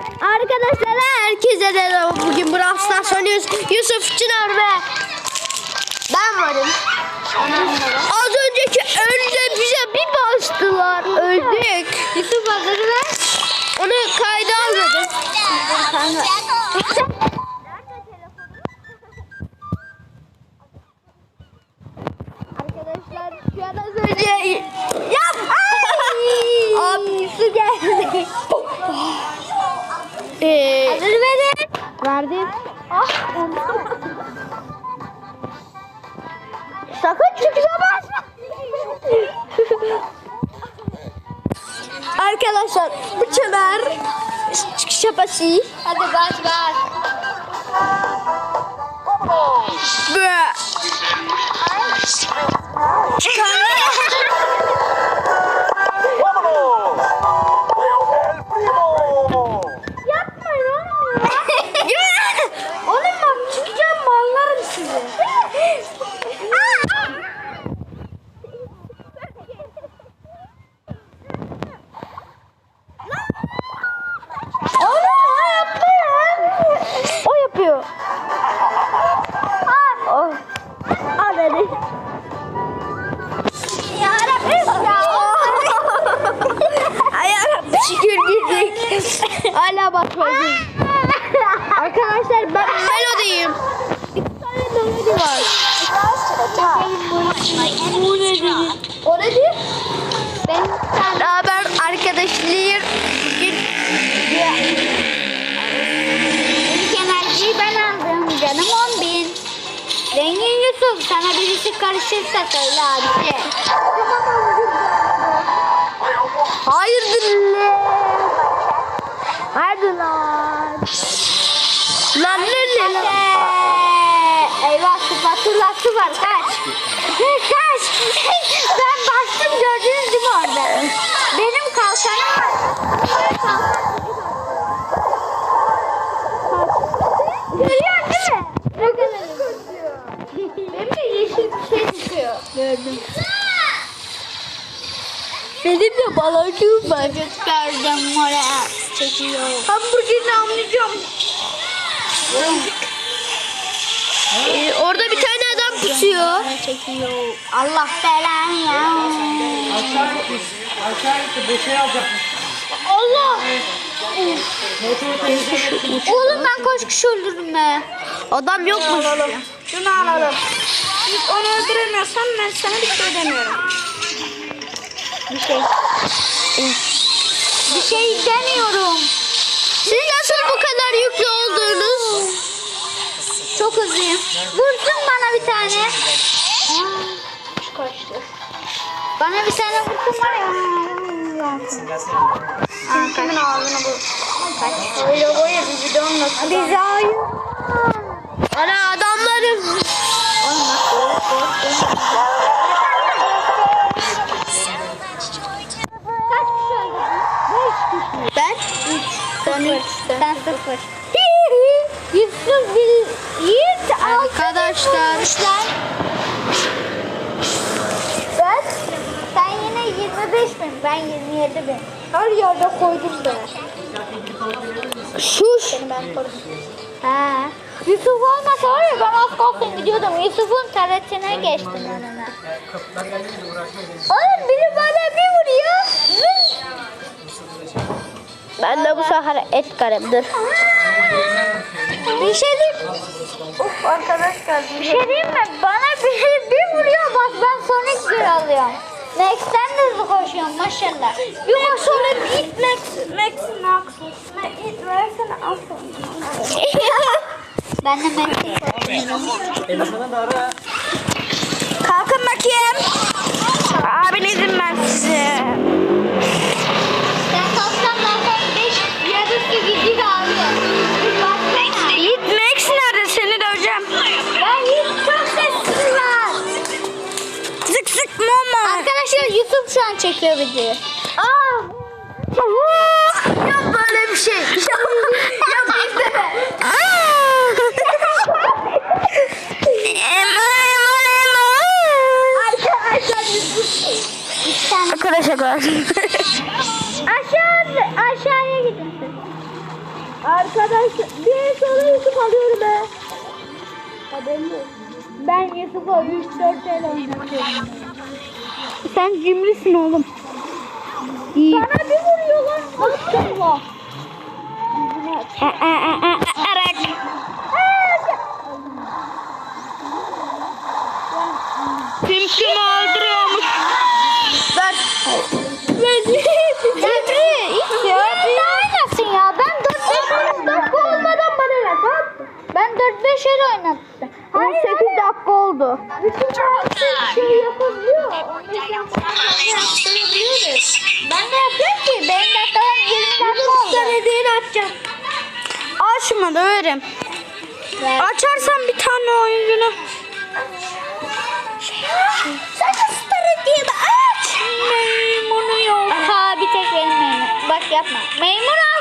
Arkadaşlar herkese de bugün Brawl Stars oynuyoruz. Yusuf Çınar ve ben varım. Az önceki önde bize bir bastılar. Öldük. Yusuf hazır ver. Onu kayda almadım. Arkadaşlar şu an az önce... Yap! Abi su geldi. Ee, Hazır verin. Verdim. Sakın çıkışa basma. Arkadaşlar bu çınar çıkışa basıyor. Hadi bas bas. Arkadaşlıyım. İlk enerjiyi ben aldım canım 10 bin. Zengin Yusuf sana birisi karışırsa söyle abi. Hayırdır lan? Hayırdır lan? Lan ne lan? Eyvah spatulası var kaç. kaç. ben bastım gördünüz mi orada? Benim var. Görüyorsun değil mi? Benim de yeşil bir şey çıkıyor. Gördüm. Benim de baloncum var. Gördüm oraya çekiyor. Hamburgerini anlayacağım. Ee, orada bir tane adam pusuyor. Çekiyor. Allah belanı ya. Aşağı gitti. Alacakmış. Allah. Motoru temizlemek Oğlum ben kaç kişi öldürdüm be. Adam yokmuş. Şunu alalım. Onu öldüremiyorsan ben sana bir şey demiyorum. Bir şey. Bir şey demiyorum. Siz nasıl bu kadar yüklü oldunuz? Çok hızlıyım. Vursun bana bir tane. Aa, Kaçtı. Bana bir tane vursun var ya. Aa, kimin ağzını bu? Kaç. Öyle boya bir bidon nasıl? Bizi ayı. Ana adamlarım. Kişi öldürdün? Ben? Sen üç. Sen sıfır. Yusuf bir Yiğit Arkadaşlar. vurmuşlar. Ben? Sen yine 25 bin. Ben 27 bin. Her yerde koydum ben. Şuş. Ha. Yusuf olmasa var ya ben az kalsın gidiyordum. Yusuf'un taretine geçtim önüne. Oğlum biri bana bir vuruyor. Ben de bu sefer et karımdır. Bir şey diyeyim. Of arkadaşlar bir şey diyeyim mi? Bana bir, bir vuruyor bak ben Sonic bir alıyorum. Max'ten de hızlı koşuyorum maşallah. Bir koşuyorum Hit Max, Max, Max. Hit versene aferin. ben de Max'i da ara. Kalkın bakayım. Arkadaşlar. Aşağı, aşağıya gidin siz. Arkadaşlar bir sonra Yusuf alıyorum be. Haberin olsun. Ben Yusuf'a 3-4 el oynatıyorum. Sen cimrisin oğlum. İyi. Bana bir vuruyor lan. Allah. Bütün çağrısı şey yapabiliyor. Ben de yapıyorum ki. Benim dakikalarım 20 dakika oldu. Söylediğini açacağım. Açma döverim. Ver. Açarsan bir tane oyuncunu. Sen de strateji aç. Meymunu yok. Ha bir tek benim memur. Bak yapma. Alsana.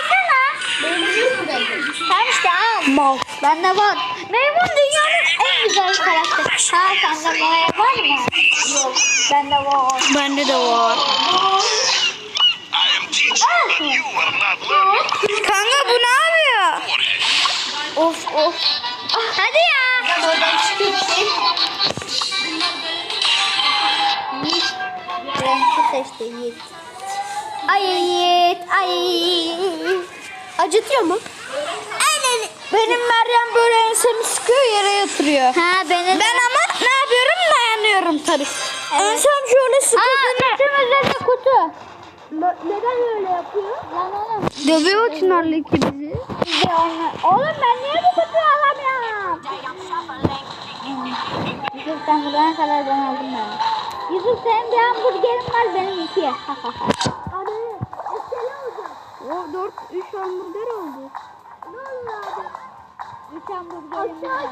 Tamam işte al. Mal. Bende var. Memur dünyanın en güzel karakteri. Ha sende Noe var mı? Yok. Bende var. Bende de var. Kanka bu ne yapıyor? Of of. Hadi ya. Oradan. Yiğit. Renkli seçti Yiğit. Ay Yiğit. Ay. Acıtıyor mu? Aynen. Benim Meryem böyle ensemi sıkıyor yere yatırıyor. Ha beni Ben ama ne yapıyorum? Dayanıyorum tabii. Ensem şöyle Aa, sıkıyor. üçümüzde de kutu. Neden öyle yapıyor? Lan oğlum. Dövüyor Çınarlı iki bizi. Oğlum ben niye bu kutuyu alamıyorum? Yusuf sen buradan kadar ben aldım ben. Yusuf senin bir hamburgerin var benim iki. O 4 3 hamburger oldu. Üç hamburgerim var.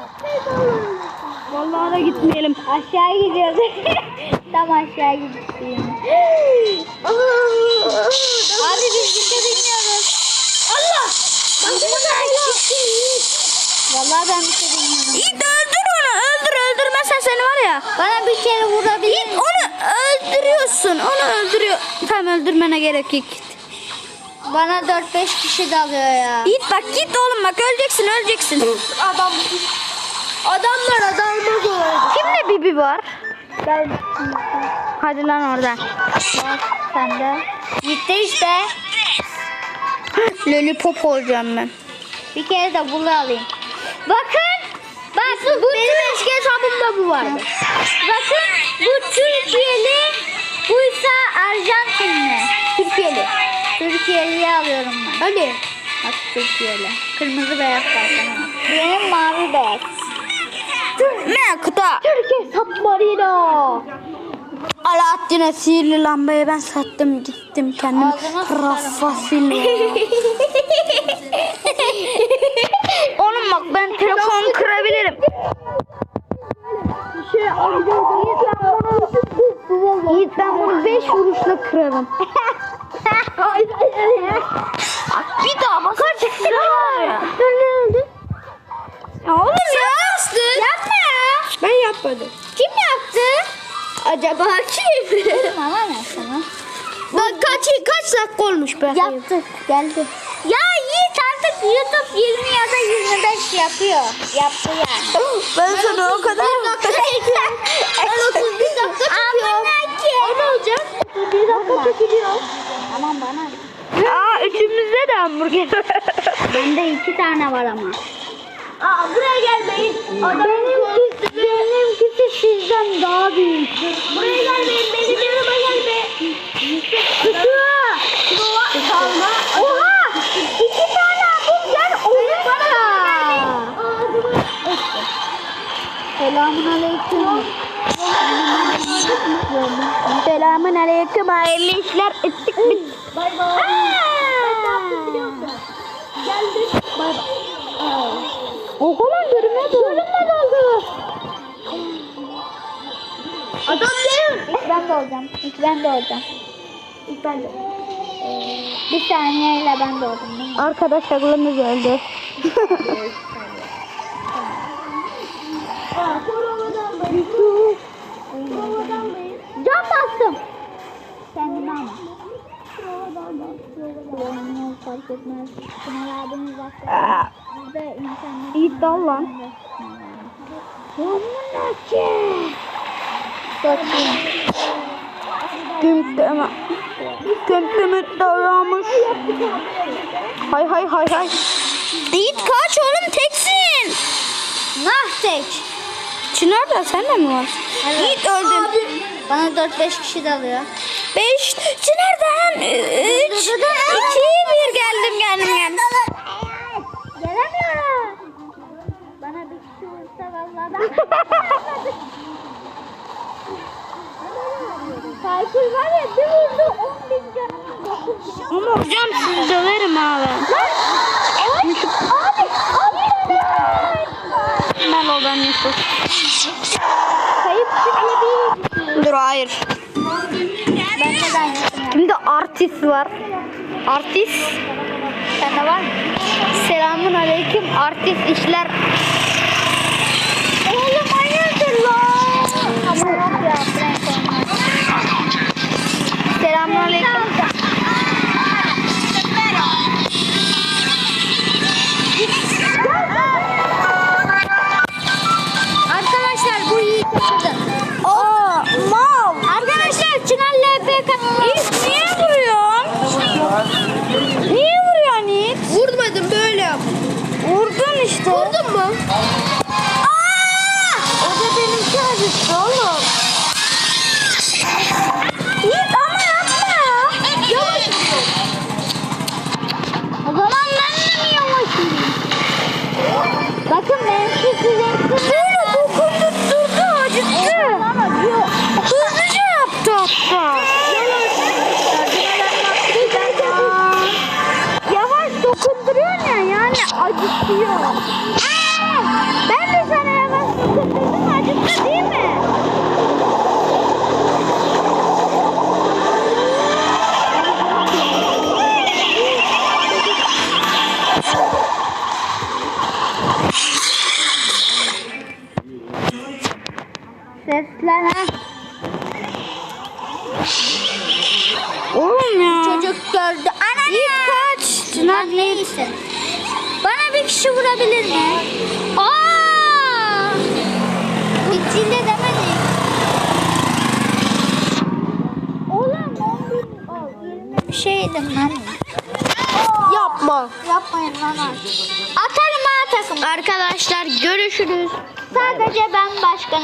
Vallahi da gitmeyelim. Aşağı gidiyoruz. Tam aşağı gidiyoruz. Abi biz bir şey bilmiyoruz. Allah! Vallahi ben bir şey bilmiyorum. Yiğit öldür onu. Öldür öldürmezsen seni var ya. Bana bir kere vurabilir Yiğit onu öldürüyorsun. Onu öldürüyor. Tamam öldürmene gerek yok. Bana 4-5 kişi dalıyor ya. Yiğit bak git oğlum bak öleceksin öleceksin. Adam Adamlar adamlar böyle. Kimde Bibi var? Ben Hadi lan oradan. Bak sen de. Gitti işte. Lollipop olacağım ben. Bir kere de bunu alayım. Bakın. Bak bu benim eski hesabımda bu vardı. Bakın bu Türkiye'li buysa Arjantinli. Türkiye'li. Türkiye'liyi alıyorum ben. Hadi. Bak Türkiye'li. Kırmızı beyaz zaten. Benim mavi beyaz. Ne kıta? Türkiye Submarino. Alaaddin'e sihirli lambayı ben sattım gittim kendim. Silva. Oğlum bak ben telefonu kırabilirim. Yiğit ben bunu 5 vuruşla kırarım. bir daha bak. Kaç ya. Ya oğlum ya. Yapma ya. Ben yapmadım. Kim yaptı? Acaba kim? Ama ne sana? Bak kaç kaç dakika olmuş be? Yaptı. Geldi. Ya Yiğit artık YouTube 20 ya da 25 yapıyor. Yaptı yani. Ben sana o kadar Ben 31 dakika çekiyorum. O ne olacak? 31 dakika çekiliyor. Aman bana. Aa üçümüzde de hamburger. Bende iki tane var ama. Aa buraya gelmeyin. Benimkisi, benimkisi sizden daha büyük. Buraya gelmeyin. Benim yanıma gelme. Kalma. Oha! İki tane hamburger olur bana. Selamun aleyküm. Selamun aleyküm. Hayırlı işler. Ettik mi? Bay bay. Ben ne yaptım biliyor musun? Geldim. Bay bay. Oha lan görünmez. Görünmez oldu. Adam ne? İlk ben de olacağım. İlk ben de olacağım. İlk ben de. Bir saniyeyle ben de oldum değil mi? Arkadaşlarımız öldü. Can bastım. Ama. Kullanılmaz fark etmez. Kemal abimiz baktı. Biz de internet. İyi dal lan. Bakayım. Gümdeme. Gümdeme dayanmış. Hay hay hay hay. Yiğit kaç oğlum teksin. Nah tek. Çınar da sen de mi var? Yiğit öldün. Bana 4-5 kişi dalıyor. 5. Çınar'dan Kayıp çıkabilir. Dur hayır. Ben neden? Şimdi artist var. Artist. Sende var mı? Selamun aleyküm. Artist işler. Oğlum hayırdır lan? Selamun aleyküm. Gördü. Ana Yiğit kaç. Çınar neyse. Bana bir kişi vurabilir mi? Aa! İçinde demedik. Oğlum 11 o 20 bir şey yedim lan. Yapma. Yapmayın lan artık. Atarım ha takım. Arkadaşlar görüşürüz. Sadece ben başkanım.